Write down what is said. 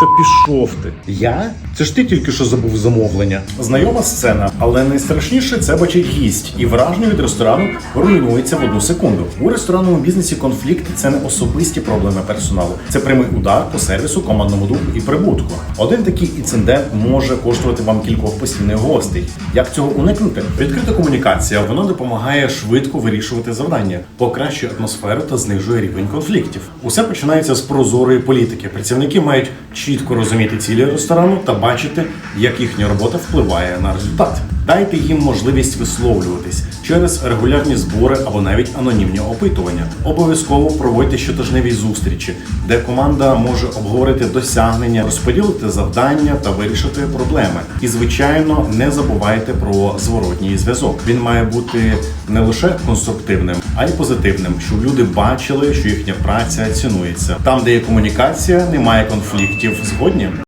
Та пішов ти. Я? Це ж ти тільки що забув замовлення. Знайома сцена, але найстрашніше це бачить гість, і враження від ресторану руйнується в одну секунду. У ресторанному бізнесі конфлікт це не особисті проблеми персоналу, це прямий удар по сервісу, командному духу і прибутку. Один такий інцидент може коштувати вам кількох постійних гостей. Як цього уникнути? Відкрита комунікація вона допомагає швидко вирішувати завдання, покращує атмосферу та знижує рівень конфліктів. Усе починається з прозорої політики. Працівники мають чітко розуміти цілі ресторану та бачити, як їхня робота впливає на результат. Дайте їм можливість висловлюватись через регулярні збори або навіть анонімні опитування. Обов'язково проводьте щотижневі зустрічі, де команда може обговорити досягнення, розподілити завдання та вирішити проблеми. І звичайно, не забувайте про зворотній зв'язок. Він має бути не лише конструктивним, а й позитивним, щоб люди бачили, що їхня праця цінується. Там, де є комунікація, немає конфліктів. Згодні.